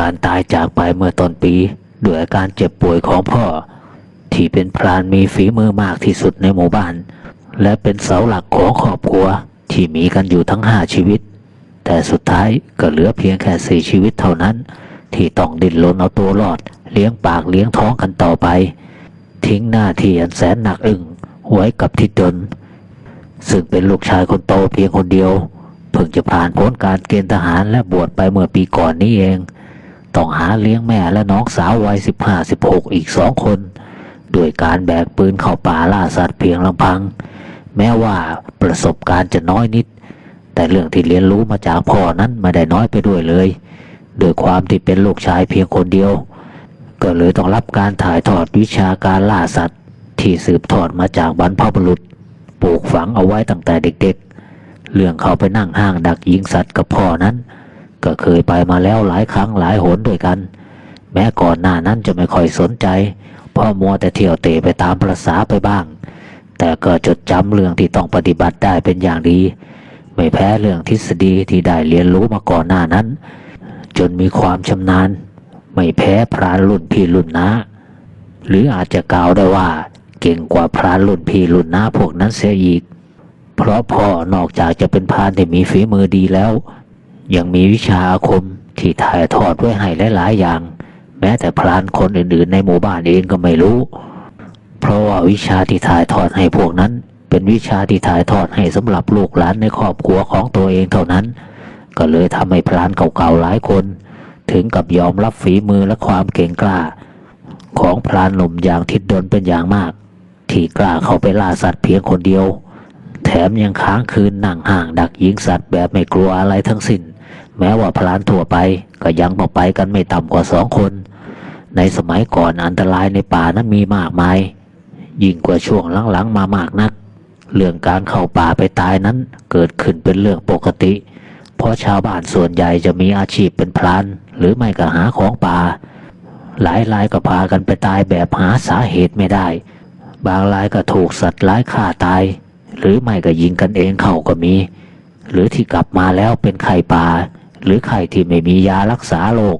การตายจากไปเมื่อต้นปี ด้วยอาการเจ็บป่วยของพ่อ ที่เป็นพรานมีฝีมือมากที่สุดในหมู่บ้าน และเป็นเสาหลักของครอบครัวที่มีกันอยู่ทั้งห้าชีวิต แต่สุดท้ายก็เหลือเพียงแค่สี่ชีวิตเท่านั้น ที่ต้องดิ้นรนเอาตัวรอด เลี้ยงปากเลี้ยงท้องกันต่อไป ทิ้งหน้าที่อันแสนหนักอึ้งไว้กับทิดดนซึ่งเป็นลูกชายคนโตเพียงคนเดียวเพิ่งจะผ่านพ้นการเกณฑ์ทหารและบวชไปเมื่อปีก่อนนี้เอง ต้องหาเลี้ยงแม่และน้องสาววัยสิบห้าสิบหกอีกสองคนด้วยการแบกปืนเข้าป่าล่าสัตว์เพียงลำพัง แม้ว่าประสบการณ์จะน้อยนิด แต่เรื่องที่เรียนรู้มาจากพ่อนั้นไม่ได้น้อยไปด้วยเลยโดยความที่เป็นลูกชายเพียงคนเดียว ก็เลยต้องรับการถ่ายทอดวิชาการล่าสัตว์ ที่สืบทอดมาจากบรรพบุรุษปลูกฝังเอาไว้ตั้งแต่เด็กๆ เรื่องเขาไปนั่งห้างดักยิงสัตว์กับพ่อนั้น ก็เคยไปมาแล้วหลายครั้งหลายหนด้วยกัน แม้ก่อนหน้านั้นจะไม่ค่อยสนใจเพราะมัวแต่เที่ยวเตะไปตามประษาไปบ้าง แต่ก็จดจำเรื่องที่ต้องปฏิบัติได้เป็นอย่างดี ไม่แพ้เรื่องทฤษฎีที่ได้เรียนรู้มาก่อนหน้านั้น จนมีความชำนาญ ไม่แพ้พรานรุ่นพี่รุ่นน้า หรืออาจจะกล่าวได้ว่า เก่งกว่าพรานรุ่นพี่รุ่นน้าพวกนั้นเสียอีก เพราะพ่อนอกจากจะเป็นพรานที่มีฝีมือดีแล้ว ยังมีวิชาอาคมที่ถ่ายทอดไว้ให้หลาย ๆ อย่าง แม้แต่พรานคนอื่น ๆ ในหมู่บ้านเองก็ไม่รู้ เพราะว่าวิชาที่ถ่ายทอดให้พวกนั้น เป็นวิชาที่ถ่ายทอดให้สำหรับลูกหลานในครอบครัวของตัวเองเท่านั้น ก็เลยทำให้พรานเก่า ๆ หลายคน ถึงกับยอมรับฝีมือและความเก่งกล้า ของพรานหนุ่มอย่างทิดดนเป็นอย่างมาก ที่กล้าเข้าไปล่าสัตว์เพียงคนเดียว แถมยังค้างคืนนั่งห่างดักยิงสัตว์แบบไม่กลัวอะไรทั้งสิ้น แม้ว่าพรานทั่วไปก็ยังต้องไปกันไม่ต่ำกว่าสองคน ในสมัยก่อนอันตรายในป่านั้นมีมากมาย ยิ่งกว่าช่วงหลังๆมามากนัก เรื่องการเข้าป่าไปตายนั้นเกิดขึ้นเป็นเรื่องปกติ เพราะชาวบ้านส่วนใหญ่จะมีอาชีพเป็นพราน หรือไม่ก็หาของป่า หลายรายก็พากันไปตายแบบหาสาเหตุไม่ได้ บางรายก็ถูกสัตว์ร้ายฆ่าตาย หรือไม่ก็ยิงกันเองเข้าก็มี หรือที่กลับมาแล้วเป็นไข้ป่า หรือไข้ที่ไม่มียารักษาโรค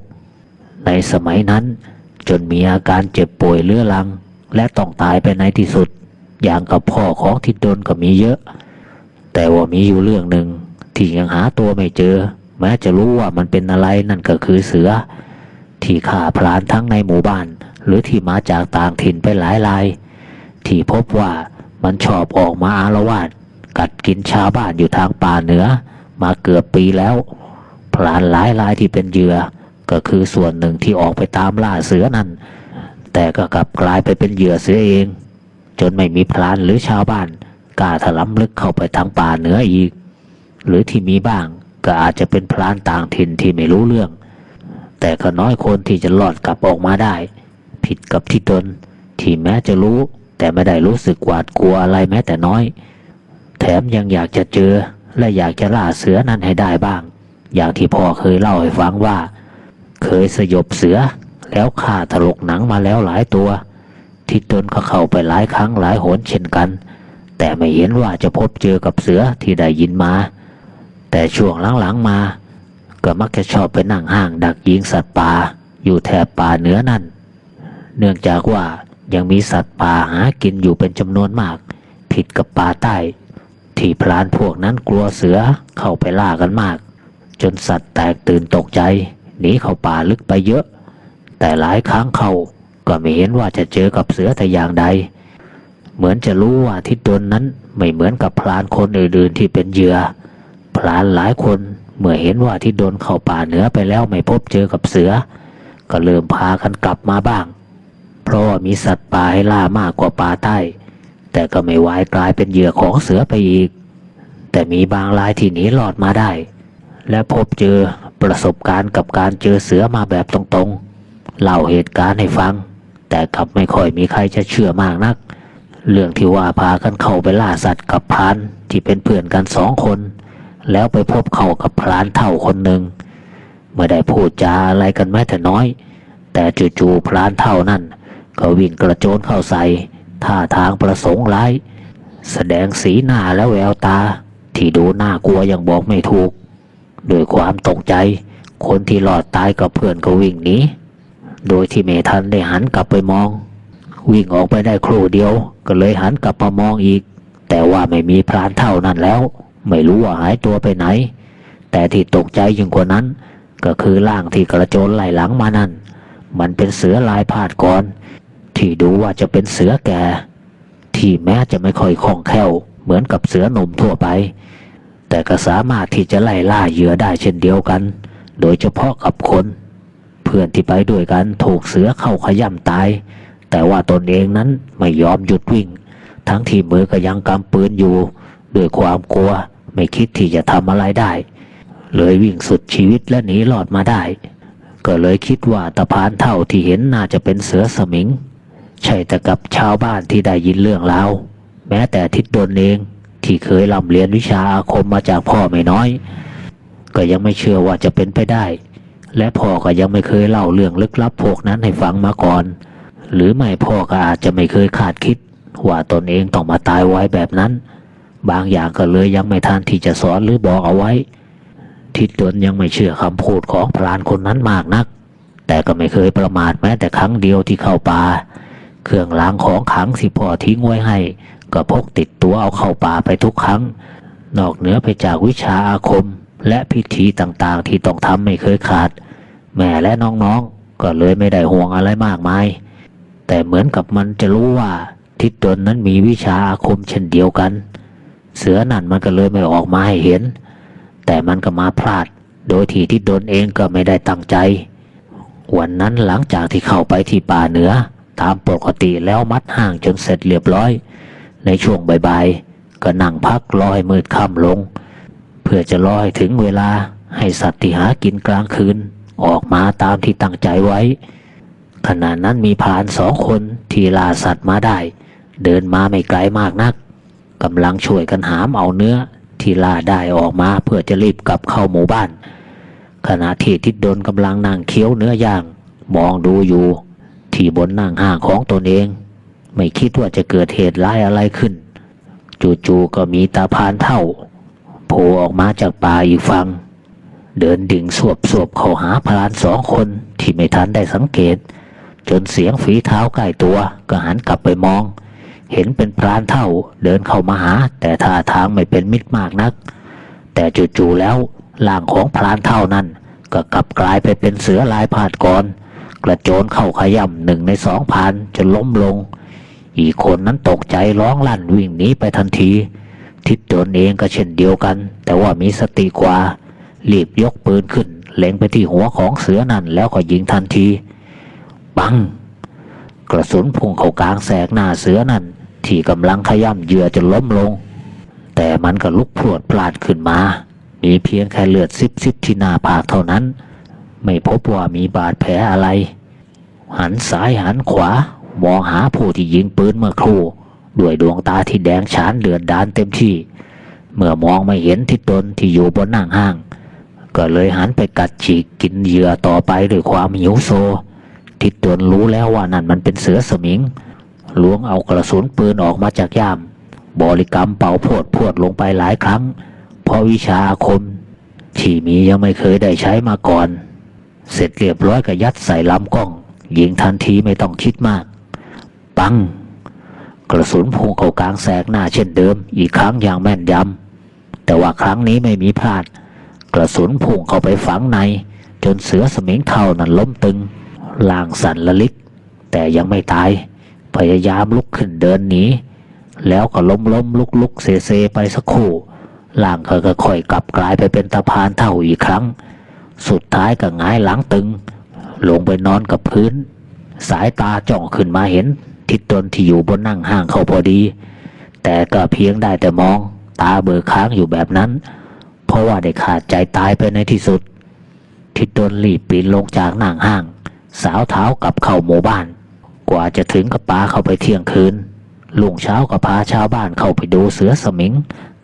ในสมัยนั้น จนมีอาการเจ็บป่วยเรื้อรัง และต้องตายไปในที่สุด อย่างกับพ่อของทิดดนก็มีเยอะ แต่ว่ามีอยู่เรื่องหนึ่งที่ยังหาตัวไม่เจอ แม้จะรู้ว่ามันเป็นอะไรนั่นก็คือเสือ ที่ฆ่าพรานทั้งในหมู่บ้าน หรือที่มาจากต่างถิ่นไปหลายราย ที่พบว่ามันชอบออกมาอารวาส กัดกินชาวบ้านอยู่ทางป่าเหนือ มาเกือบปีแล้ว พรานหลายรายที่เป็นเหยื่อ ก็คือส่วนหนึ่งที่ออกไปตามล่าเสือนั่น แต่ก็กลับกลายไปเป็นเหยื่อเสือเอง จนไม่มีพรานหรือชาวบ้านกล้าถลำลึกเข้าไปทางป่าเหนืออีก หรือที่มีบ้างก็อาจจะเป็นพรานต่างถิ่นที่ไม่รู้เรื่อง แต่ก็น้อยคนที่จะรอดกลับออกมาได้ ผิดกับที่ตน ที่แม้จะรู้ แต่ไม่ได้รู้สึกหวาดกลัวอะไรแม้แต่น้อย แถมยังอยากจะเจอ และอยากจะล่าเสือนั้นให้ได้บ้าง อย่างที่พ่อเคยเล่าให้ฟังว่า เคยสยบเสือแล้วฆ่าถลกหนังมาแล้วหลายตัว ที่ตนก็เข้าไปหลายครั้งหลายหนเช่นกัน แต่ไม่เห็นว่าจะพบเจอกับเสือที่ได้ยินมา แต่ช่วงหลังๆมา ก็มักจะชอบไปนั่งห้างดักยิงสัตว์ป่าอยู่แถบป่าเหนือนั่น เนื่องจากว่ายังมีสัตว์ป่าหากินอยู่เป็นจำนวนมาก ผิดกับป่าใต้ ที่พรานพวกนั้นกลัวเสือเข้าไปล่ากันมาก จนสัตว์แตกตื่นตกใจหนีเข้าป่าลึกไปเยอะ แต่หลายครั้งเขาก็ไม่เห็นว่าจะเจอกับเสือแต่อย่างใด เหมือนจะรู้ว่าทิศตนนั้นไม่เหมือนกับพรานคนอื่นๆที่เป็นเหยื่อพรานหลายคนเมื่อเห็นว่าที่โดนเข้าป่าเหนือไปแล้วไม่พบเจอกับเสือ ก็เริ่มพากันกลับมาบ้าง เพราะว่ามีสัตว์ป่าให้ล่ามากกว่าป่าใต้ แต่ก็ไม่วายกลายเป็นเหยื่อของเสือไปอีก แต่มีบางรายที่หนีรอดมาได้ และพบเจอประสบการณ์กับการเจอเสือมาแบบตรงๆ เล่าเหตุการณ์ให้ฟัง แต่กลับไม่ค่อยมีใครจะเชื่อมากนัก เรื่องที่ว่าพากันเข้าไปล่าสัตว์กับพานที่เป็นเพื่อนกันสองคน แล้วไปพบเข้ากับพรานเท่าคนหนึ่งเมื่อได้พูดจาอะไรกันแม้แต่น้อย แต่จู่ๆพรานเท่านั้นก็วิ่งกระโจนเข้าใส่ ท่าทางประสงค์ร้าย แสดงสีหน้าและแววตา ที่ดูน่ากลัวอย่างบอกไม่ถูก ด้วยความตกใจ คนที่รอดตายกับเพื่อนก็วิ่งหนีโดยที่เมทันได้หันกลับไปมอง วิ่งออกไปได้ครู่เดียว ก็เลยหันกลับมามองอีก แต่ว่าไม่มีพรานเท่านั้นแล้ว ไม่รู้ว่าหายตัวไปไหน แต่ที่ตกใจยิ่งกว่านั้น ก็คือร่างที่กระโจนไหลหลังมานั่น มันเป็นเสือลายพาดก่อน ที่ดูว่าจะเป็นเสือแก่ ที่แม้จะไม่ค่อยคล่องแคล่วเหมือนกับเสือหนุ่มทั่วไป แต่ก็สามารถที่จะไล่ล่าเหยื่อได้เช่นเดียวกัน โดยเฉพาะกับคน เพื่อนที่ไปด้วยกันถูกเสือเข้าขย่ำตาย แต่ว่าตนเองนั้นไม่ยอมหยุดวิ่ง ทั้งที่มือก็ยังกำปืนอยู่ ด้วยความกลัวไม่คิดที่จะทำอะไรได้ เลยวิ่งสุดชีวิตและหนีรอดมาได้ ก็เลยคิดว่าตะพานเท่าที่เห็นน่าจะเป็นเสือสมิง ใช่แต่กับชาวบ้านที่ได้ยินเรื่องราวแม้แต่ทิดดนเองที่เคยร่ำเรียนวิชาอาคมมาจากพ่อไม่น้อย ก็ยังไม่เชื่อว่าจะเป็นไปได้ และพ่อก็ยังไม่เคยเล่าเรื่องลึกลับพวกนั้นให้ฟังมาก่อน หรือไม่พ่อก็อาจจะไม่เคยคาดคิด ว่าตนเองต้องมาตายไว้แบบนั้น บางอย่างก็เลยยังไม่ทันที่จะสอนหรือบอกเอาไว้ ทิดดนยังไม่เชื่อคำพูดของพรานคนนั้นมากนัก แต่ก็ไม่เคยประมาทแม้แต่ครั้งเดียวที่เข้าป่า เครื่องล้างของขังที่พ่อทิ้งไว้ให้ ก็พกติดตัวเอาเข้าป่าไปทุกครั้ง นอกเหนือไปจากวิชาอาคมและพิธีต่างๆ ที่ต้องทำไม่เคยขาด แม่และน้องๆ ก็เลยไม่ได้ห่วงอะไรมากมาย แต่เหมือนกับมันจะรู้ว่า ทิศตนนั้นมีวิชาอาคมเช่นเดียวกัน เสือนั่นมันก็เลยไม่ออกมาให้เห็น แต่มันก็มาพลาด โดยที่ทิศตนเองก็ไม่ได้ตั้งใจ วันนั้นหลังจากที่เข้าไปที่ป่าเหนือ ตามปกติแล้วมัดห่างจนเสร็จเรียบร้อย ในช่วงบ่ายๆก็นั่งพักรอให้มืดค่ำลง เพื่อจะรอให้ถึงเวลาให้สัตว์ที่หากินกลางคืน ออกมาตามที่ตั้งใจไว้ ขณะนั้นมีพานสองคนที่ล่าสัตว์มาได้ เดินมาไม่ไกลมากนักกำลังช่วยกันหามเอาเนื้อที่ล่าได้ออกมาเพื่อจะรีบกลับเข้าหมู่บ้าน ขณะที่ทิดดนกำลังนั่งเคี้ยวเนื้อย่าง มองดูอยู่ ที่บนนั่งห้างของตนเอง ไม่คิดว่าจะเกิดเหตุร้ายอะไรขึ้น จู่ๆก็มีตาพานเท่าโผล่ออกมาจากป่าอีกฝั่งเดินดิ่งสวบสวบๆเข้าหาพรานสองคนที่ไม่ทันได้สังเกต จนเสียงฝีเท้าใกล้ตัวก็หันกลับไปมอง เห็นเป็นพรานเท่าเดินเข้ามาหา แต่ท่าทางไม่เป็นมิตรมากนัก แต่จู่ๆแล้วร่างของพรานเท่านั้นก็กลับกลายไปเป็นเสือลายพาดก่อน กระโจนเข้าขย่ำหนึ่งในสองพันจนล้มลง อีกคนนั้นตกใจร้องลั่นวิ่งหนีไปทันที ทิศตนเองก็เช่นเดียวกัน แต่ว่ามีสติกว่ารีบยกปืนขึ้น เล็งไปที่หัวของเสือนั่นแล้วก็ยิงทันทีปัง กระสุนพุ่งเข้ากลางแสกหน้าเสือนั่น ที่กำลังขย่ำเหยื่อจนล้มลง แต่มันก็ลุกพรวดพลาดขึ้นมา มีเพียงแค่เลือดซิบซิบที่หน้าผากเท่านั้น ไม่พบว่ามีบาดแผลอะไร หันซ้ายหันขวา มองหาผู้ที่ยิงปืนเมื่อครู่ ด้วยดวงตาที่แดงฉานเดือดดานเต็มที่ เมื่อมองไม่เห็นทิศตนที่อยู่บนนั่งห้าง ก็เลยหันไปกัดฉีกกินเหยื่อต่อไปด้วยความหิวโซ ทิศตนรู้แล้วว่านั่นมันเป็นเสือสมิงล้วงเอากระสุนปืนออกมาจากย่าม บริกรรมเป่าพวดพวดลงไปหลายครั้ง เพราะวิชาอาคม ที่มียังไม่เคยได้ใช้มาก่อน เสร็จเรียบร้อยก็ยัดใส่ลำกล้อง ยิงทันทีไม่ต้องคิดมาก ปัง กระสุนพุ่งเข้ากลางแสกหน้าเช่นเดิม อีกครั้งอย่างแม่นยำแต่ว่าครั้งนี้ไม่มีพลาด กระสุนพุ่งเข้าไปฝังใน จนเสือสมิงเท่านั้นล้มตึงล่างสั่นละลิก แต่ยังไม่ตาย พยายามลุกขึ้นเดินหนีแล้วก็ล้มล้มลุกลุกเซเซไปสักครู่ล่างก็ค่อยกลับกลายไปเป็นตะพานเท่าอีกครั้ง สุดท้ายก็หงายหลังตึง ลงไปนอนกับพื้น สายตาจ้องขึ้นมาเห็น ทิศตนที่อยู่บนนั่งห้างเขาพอดี แต่ก็เพียงได้แต่มอง ตาเบิกค้างอยู่แบบนั้น เพราะว่าได้ขาดใจตายไปในที่สุด ทิศตนรีบปีนลงจากนั่งห้าง สาวเท้ากับเข้าหมู่บ้าน กว่าจะถึงกับปาเข้าไปเที่ยงคืนลุงเช้าก็พาชาวบ้านเข้าไปดูเสือสมิง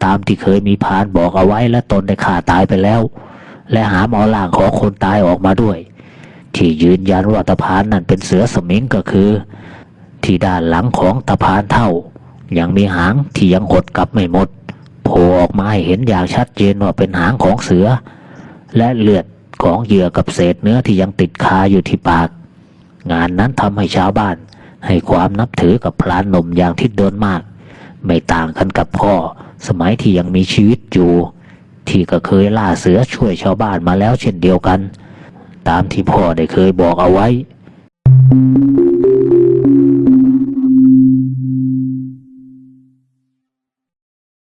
ตามที่เคยมีพานบอกเอาไว้และตนได้ฆ่าตายไปแล้ว และหาหมอล่างของคนตายออกมาด้วย ที่ยืนยันว่าตะพานนั่นเป็นเสือสมิงก็คือ ที่ด้านหลังของตะพานเท่า ยังมีหางที่ยังหดกลับไม่หมดโผล่ออกมาให้เห็นอย่างชัดเจนว่าเป็นหางของเสือ และเลือดของเหยื่อกับเศษเนื้อที่ยังติดคาอยู่ที่ปาก งานนั้นทำให้ชาวบ้าน ให้ความนับถือกับพรานหนุ่มอย่างที่เดินมาก ไม่ต่างกันกับพ่อ สมัยที่ยังมีชีวิตอยู่ ที่ก็เคยล่าเสือช่วยชาวบ้านมาแล้วเช่นเดียวกัน ตามที่พ่อได้เคยบอกเอาไว้